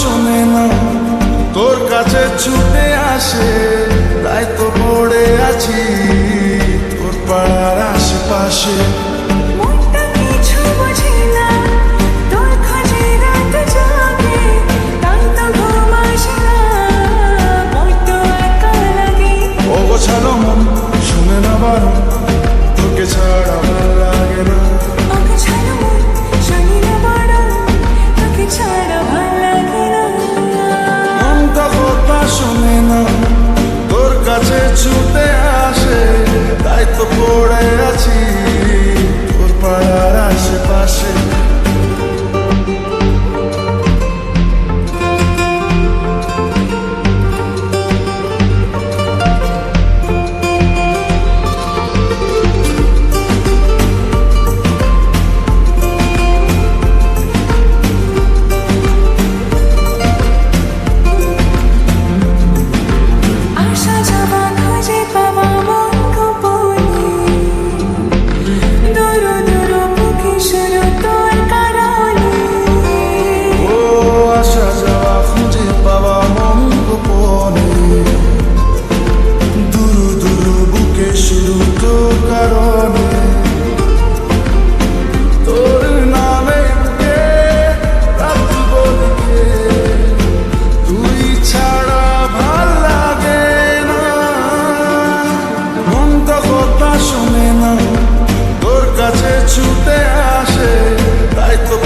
শোনে না তোর কাছে ছুটে আসে তাই তো পড়ে আছি। আকাশে অগোছালো মন শুনে না বারণ তোকে ছাড়া ভালো লাগে না। মনটা কথা শোনে না। তোর কাছে ছুট ছুটে আসে তাই তো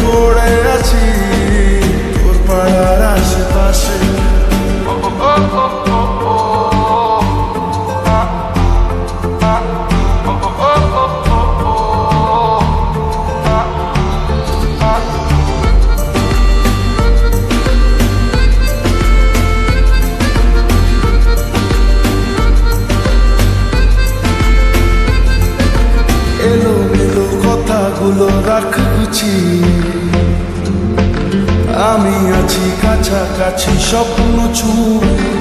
গুলো রাখ গুছিয়ে আমি আছি কাছাকাছি স্বপ্ন ছুঁয়ে